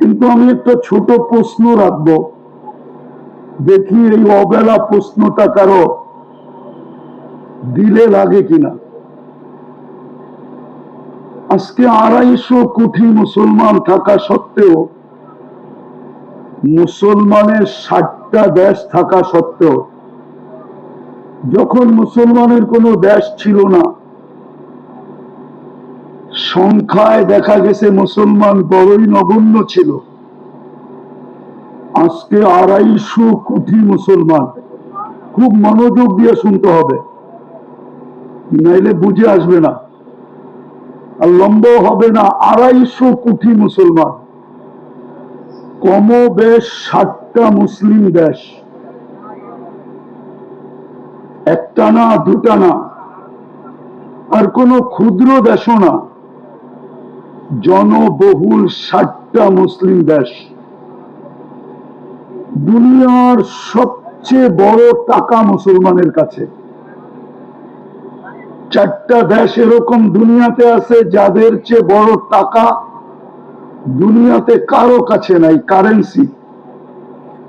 কিন্তু আমি একটা ছোট প্রশ্ন রাখব। দেখি এই অবেলা প্রশ্নটা কারও দিলে লাগে কিনা। আজকে আড়াইশো কোটি মুসলমান থাকা সত্ত্বেও, মুসলমানের ষাটটা দেশ থাকা সত্ত্বেও, যখন মুসলমানের কোনো দেশ ছিল না সংখ্যায় দেখা গেছে মুসলমান বড়ই নগণ্য ছিল। আজকে আড়াইশো কোটি মুসলমান। খুব মনোযোগ দিয়ে শুনতে হবে। নাইলে বুঝে আসবে না। আর লম্ব হবে না, আড়াইশো কোটি মুসলমান। কম বেশ ষাটটা মুসলিম দেশ। একটা না, দুটা না। আর কোনো ক্ষুদ্র দেশও না। জনবহুল ষাটটা মুসলিম দেশ। দুনিয়ার সবচেয়ে বড় টাকা মুসলমানের কাছে। চারটা দেশ এরকম দুনিয়াতে আছে যাদের চেয়ে বড় টাকা দুনিয়াতে কারও কাছে নাই কারেন্সি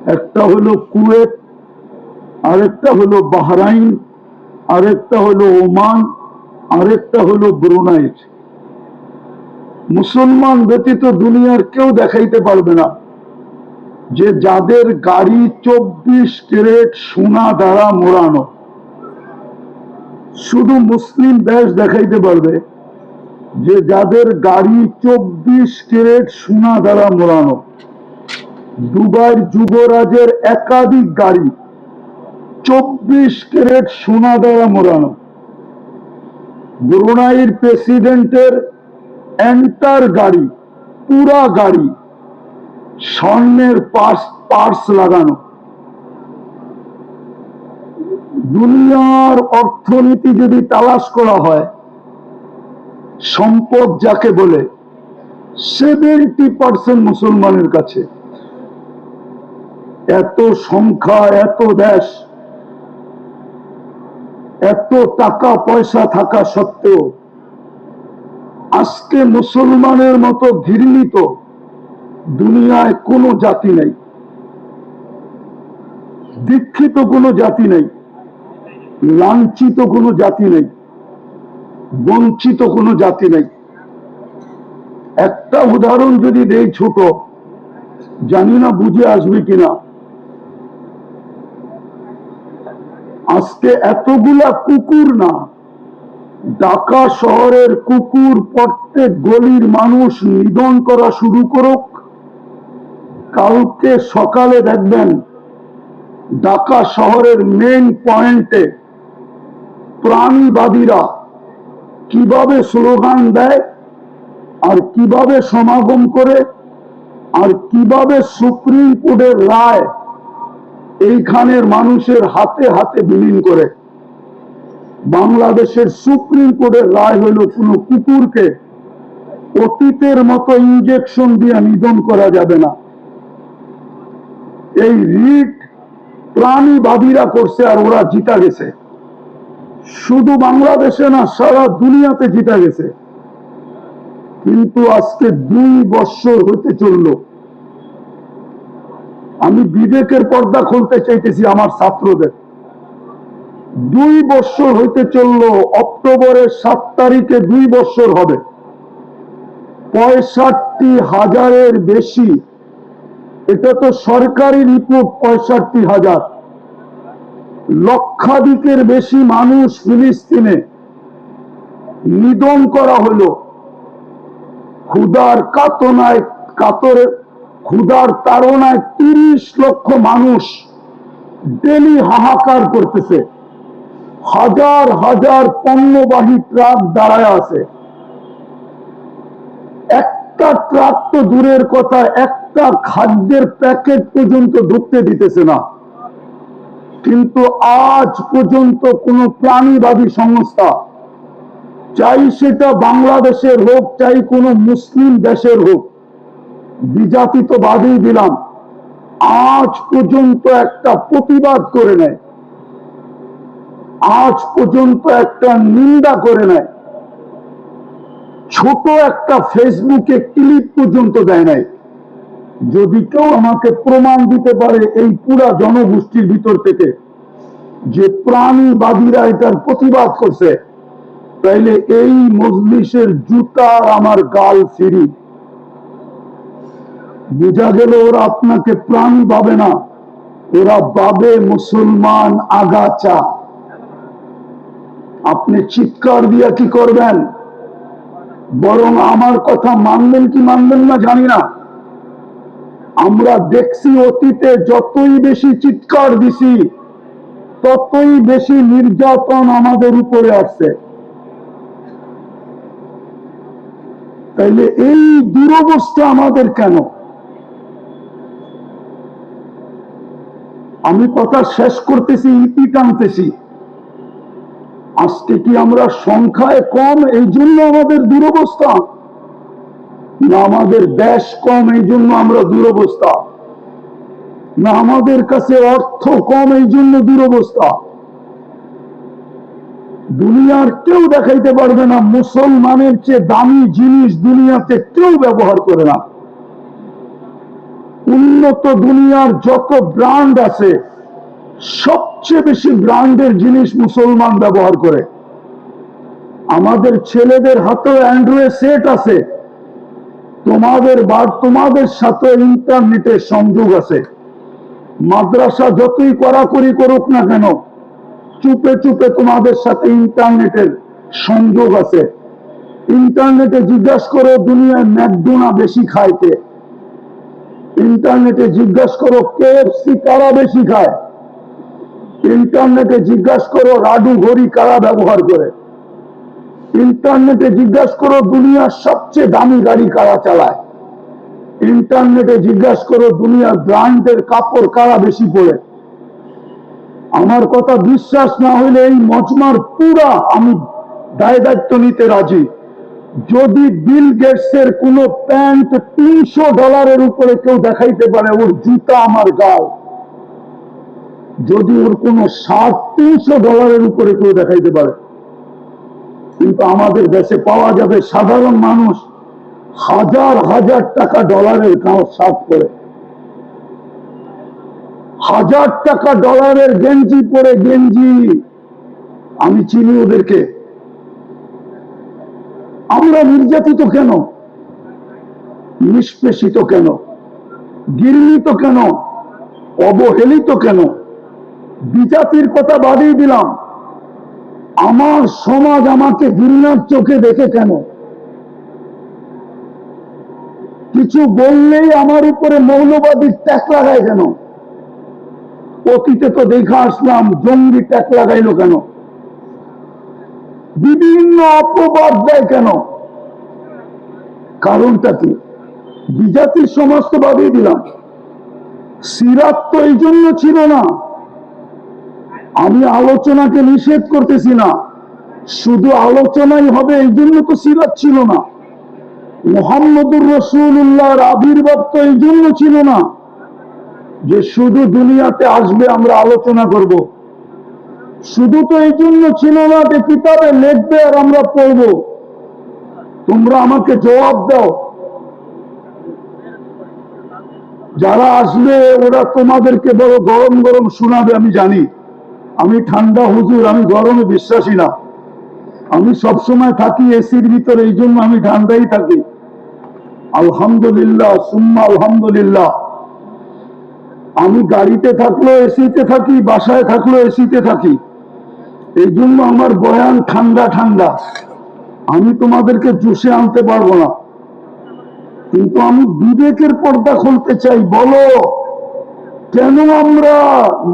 একটা হলো কুয়েত, আরেকটা হলো বাহরাইন, আরেকটা হলো ওমান, আরেকটা হলো ব্রুনাইট। মুসলমান ব্যতীত দুনিয়ার কেউ দেখাইতে পারবে না। যে যাদের গাড়ি চব্বিশ ক্যারেট সোনা দ্বারা মোড়ানো, শুধু মুসলিম দেশ দেখাইতে পারবে, যে যাদের গাড়ি চব্বিশ ক্যারেট সোনা দ্বারা মোড়ানো, দুবাইয়ের যুবরাজের একাধিক গাড়ি চব্বিশ ক্যারেট সোনা দ্বারা মোড়ানো। ব্রুনাইয়ের প্রেসিডেন্টের এন্টার গাড়ি, পুরা গাড়ি, স্বর্ণের পার্স পার্স লাগানো। দুনিয়ার অর্থনীতি যদি তালাশ করা হয়, সম্পদ যাকে বলে সেভেন্টি পার্সেন্ট মুসলমানের কাছে। এত সংখ্যা, এত দেশ, এত টাকা পয়সা থাকা সত্ত্বেও আজকে মুসলমানের মতো ঘৃণিত দুনিয়ায় কোনো জাতি নেই। দীক্ষিত কোনো জাতি নেই। লাঞ্ছিত কোনো জাতি নেই। বঞ্চিত কোনো জাতি নেই। একটা উদাহরণ যদি দেই ছোট, জানি না বুঝে আসবে কিনা। আজকে এতগুলা কুকুর না ঢাকা শহরের কুকুর প্রত্যেক গলির মানুষ নিধন করা শুরু করুক। কালকে সকালে দেখবেন ঢাকা শহরের মেন পয়েন্টে প্রাণীবাদীরা কীভাবে স্লোগান দেয় আর কীভাবে সমাগম করে আর কীভাবে সুপ্রিম কোর্টের রায় এইখানের মানুষের হাতে হাতে বিলীন করে। বাংলাদেশের সুপ্রিম কোর্টের রায় হইল কোন কুকুরকে অতীতের মতো ইঞ্জেকশন দিয়ে নিধন করা যাবে না। এই রিট প্রাণীবাদীরা করছে আর ওরা জিতা গেছে। শুধু বাংলাদেশে না, সারা দুনিয়াতে জিতা গেছে। কিন্তু আজকে দুই বৎসর হতে চলল। আমি বিবেকের পর্দা খুলতে চাইতেছি আমার ছাত্রদের। দুই বৎসর হইতে চলল, অক্টোবরের সাত তারিখে দুই বৎসর হবে। পঁয়ষট্টি হাজারের বেশি। এটা তো সরকারি রিপোর্ট, পঁয়ষট্টি হাজার। লক্ষাধিকের বেশি মানুষ ফিলিস্তিনে নিধন করা হলো। ক্ষুদার কাতনায়, কাতরে ক্ষুদার তাড়নায় তিরিশ লক্ষ মানুষ ডেলি হাহাকার করতেছে। হাজার হাজার পণ্যবাহী ট্রাক দাঁড়ায় আছে। একটা ট্রাক তো দূরের কথা, একটা খাদ্যের প্যাকেট পর্যন্ত ঢুকতে দিতেছে না। কিন্তু আজ পর্যন্ত কোন প্রাণীবাদী সংস্থা, চাই সেটা বাংলাদেশের হোক, চাই কোন মুসলিম দেশের হোক বিজাতি বাদেই দিলাম আজ পর্যন্ত একটা প্রতিবাদ করে নেয়। আজ পর্যন্ত একটা নিন্দা করে নেয় ছোট একটা ফেসবুকে ক্লিপ পর্যন্ত দেয় নাই। যদি কেউ আমাকে প্রমাণ দিতে পারে এই পুরা জনগোষ্ঠীর ভিতর থেকে যে প্রাণীবাদীরা এটার প্রতিবাদ করছে, তাইলে এই মজলিসের জুতার আমার গাল ফিরি। বোঝা গেল ওরা আপনাকে প্রাণী পাবে না, ওরা পাবে মুসলমান আগাচা আপনি চিৎকার দিয়া কি করবেন? বরং আমার কথা মানবেন কি মানবেন না জানি না। আমরা দেখছি অতীতে যতই বেশি চিৎকার দিছি, ততই বেশি নির্যাতন আমাদের উপরে আসছে। তাইলে এই দুরবস্থা আমাদের কেন? আমি কথা শেষ করতেছি, ইতি টানতেছি। আজকে কি আমরা সংখ্যায় কম? এই জন্য আমাদের দুরবস্থা। না আমাদের দেশ কম এই জন্য আমরা দুরবস্থা। না আমাদের কাছে অর্থ কম এই জন্য দুরবস্থা। দুনিয়ার কেউ দেখাইতে পারবে না, মুসলমানের চেয়ে দামি জিনিস দুনিয়াতে কেউ ব্যবহার করে না। উন্নত দুনিয়ার যত ব্রান্ড আছে সবচেয়ে বেশি ব্র্যান্ডের জিনিস মুসলমান ব্যবহার করে। আমাদের ছেলেদের হাতেও অ্যান্ড্রয়েড সেট আছে। তোমাদের বা তোমাদের সাথে ইন্টারনেটের সংযোগ আছে। মাদ্রাসা যতই কড়াকড়ি করুক না কেন, চুপে চুপে তোমাদের সাথে ইন্টারনেটের সংযোগ আছে। ইন্টারনেটে জিজ্ঞাসা করো, দুনিয়ায় ম্যাকডোনা বেশি খায় কে? ইন্টারনেটে জিজ্ঞাসা করো, কেএফসি কারা বেশি খায়? ইন্টারনেটে জিজ্ঞাসা করো, রাডু ঘড়ি কারা ব্যবহার করে? ইন্টারনেটে জিজ্ঞাসা করো, দুনিয়ার সবচেয়ে দামি গাড়ি কারা চালায়? ইন্টারনেটে জিজ্ঞাসা করো, দুনিয়ার ব্র্যান্ডের কাপড় কারা বেশি পড়ে আমার কথা বিশ্বাস না হইলে এই মজমার পুরা আমি দায় দায়িত্ব নিতে রাজি। যদি বিল গেটসের কোন প্যান্ট তিনশো ডলারের উপরে কেউ দেখাইতে পারে, ওর জুতা আমার গাল। যদি ওর কোন শার্ট তিনশো ডলারের উপরে কেউ দেখাইতে পারে। কিন্তু আমাদের দেশে পাওয়া যাবে সাধারণ মানুষ হাজার হাজার টাকা ডলারের শার্ট করে। হাজার টাকা ডলারের গেঞ্জি পরে গেঞ্জি। আমি চিনি ওদেরকে। আমরা নির্যাতিত কেন? নিষ্পেষিত কেন? গির্মিত কেন? অবহেলিত কেন? বিজাতির কথা বাদিয়ে দিলাম। আমার সমাজ আমাকে ঘৃণার চোখে দেখে কেন? কিছু বললেই আমার উপরে মৌলবাদীর ট্যাক লাগায় কেন? অতীতে তো দেখা আসলাম, জঙ্গি ট্যাক লাগাইলো কেন? বিভিন্ন অপবাদ দেয় কেন? কারণটা কি? বিজাতির সমাজ তো বাদিয়ে দিলাম। সিরাত তো এই জন্য ছিল না। আমি আলোচনাকে নিষেধ করতেছি না। শুধু আলোচনাই হবে, এই জন্য তো সিরাত ছিল না। মোহাম্মদুর রসুল্লাহর আবির্ভাব তো এই জন্য ছিল না যে শুধু দুনিয়াতে আসবে আমরা আলোচনা করব। শুধু তো এই জন্য ছিল না যে কিতাবে লিখবে আর আমরা পড়ব। তোমরা আমাকে জবাব দাও। যারা আসবে, ওরা তোমাদেরকে বড় গরম গরম শোনাবে, আমি জানি। আমি ঠান্ডা, হুজুর, আমি গরমে বিশ্বাসী না। আমি সবসময় থাকি এসির ভিতরে, এই জন্য আমি ঠান্ডাই থাকি। আলহামদুলিল্লাহ, সুম্মা আলহামদুলিল্লাহ। আমি গাড়িতে থাকল এসিতে থাকি, বাসায় থাকল এসিতে থাকি। এই জন্য আমার বয়ান ঠান্ডা ঠান্ডা। আমি তোমাদেরকে জুসে আনতে পারব না। কিন্তু আমি বিবেকের পর্দা খুলতে চাই, বলো। কেন আমরা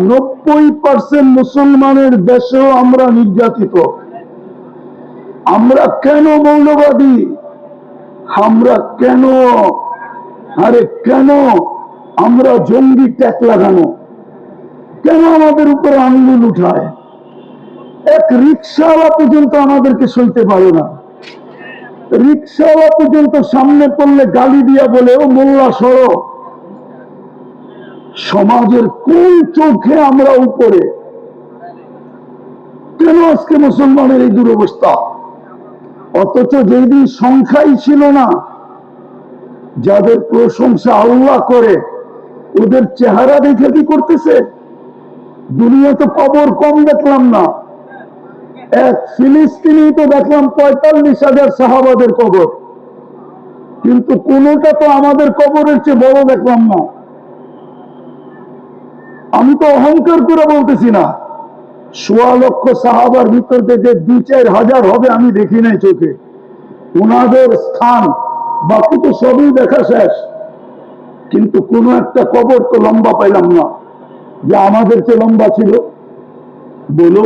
নব্বই পার্সেন্ট মুসলমানের দেশেও আমরা নির্যাতিত? আমরা কেন মৌলবাদী? আমরা কেন? আরে কেন আমরা জঙ্গি ট্যাক লাগানো? কেন আমাদের উপরে আঙ্গুল উঠায়? এক রিক্সাওয়ালা পর্যন্ত আমাদেরকে সইতে পারে না। রিক্সাওয়ালা পর্যন্ত সামনে পড়লে গালি দিয়া বলে, ও মোল্লা, সরো। সমাজের কোন চোখে আমরা উপরে? কেন আজকে মুসলমানের এই দুরবস্থা? অথচ যেদিন সংখ্যাই ছিল না, যাদের প্রশংসা আল্লাহ করে, ওদের চেহারা দেখে কি করতেছে? দুনিয়া তো কবর কম দেখলাম না। এক ফিলিস্তিনি তো দেখলাম পঁয়তাল্লিশ হাজার সাহাবাদের কবর। কিন্তু কোনটা তো আমাদের কবরের চেয়ে বড় দেখলাম না। আমি তো অহংকার করে বলতেছি না। সোয়া লক্ষ সাহাবার ভিতর থেকে দু চার হাজার হবে আমি দেখি নাই চোখে। ওনাদের স্থান বাকি তো সবই দেখা শেষ। কিন্তু কোন একটা কবর তো লম্বা পাইলাম না। যে আমাদের চেয়ে লম্বা ছিল, বলো।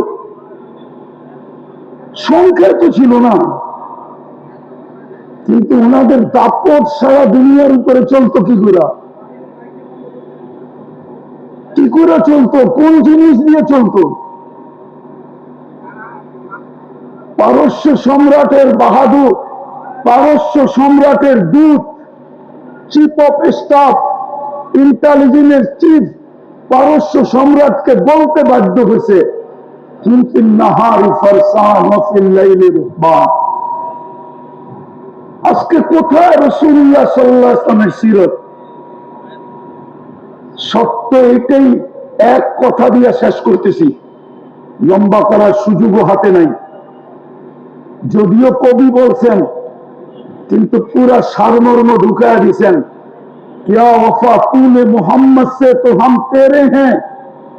সংখ্যা তো ছিল না। কিন্তু ওনাদের দাপট সারা দুনিয়ার উপরে চলতো কি কি করে চলতো, কোন জিনিস দিয়ে চলতো? পারস্য সম্রাটের বাহাদুর, পারস্য সম্রাটের দূত চিফ অফ স্টাফ ইন্টেলিজেন্সের চিফ পারস্য সম্রাটকে বলতে বাধ্য হয়েছে আজকে কোথায় রসুল্লাহ সাল্লাহ ইসলামের সিরত? সত্য এটাই এক কথা দিয়ে শেষ করতেছি লম্বা করার সুযোগও হাতে নাই যদিও কবি বলছেন কিন্তু পুরা সারমর্ম ঢুকায় দিছেন क्या वफा तूने मोहम्मद से तो हम तेरे हैं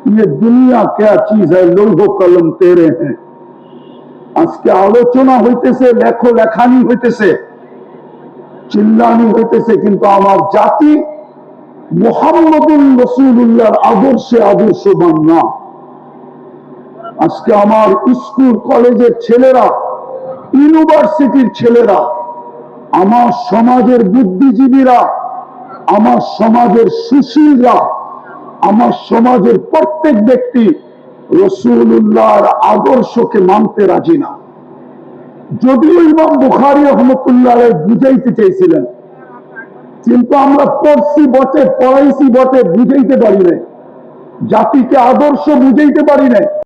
ये दुनिया क्या चीज है लोहो कलम तेरे हैं আজকে আলোচনা হইতেছে লেখো লেখানি হইতেছে চিল্লানি হইতেছে কিন্তু আমার জাতি মোহাম্মদুল রসুল্লাহর আদর্শে আদর্শবান না। আজকে আমার স্কুল, কলেজের ছেলেরা, ইউনিভার্সিটির ছেলেরা, আমার সমাজের বুদ্ধিজীবীরা, আমার সমাজের সুশীলরা, আমার সমাজের প্রত্যেক ব্যক্তি রসুল্লাহর আদর্শকে মানতে রাজি না। যদিও ইমাম বুখারি রহমতুল্লাহ বুঝাইতে চেয়েছিলেন কিন্তু আমরা পড়ছি বটে পড়াইছি বটে বুঝাইতে পারি নাই। জাতিকে আদর্শ বুঝাইতে পারি নাই।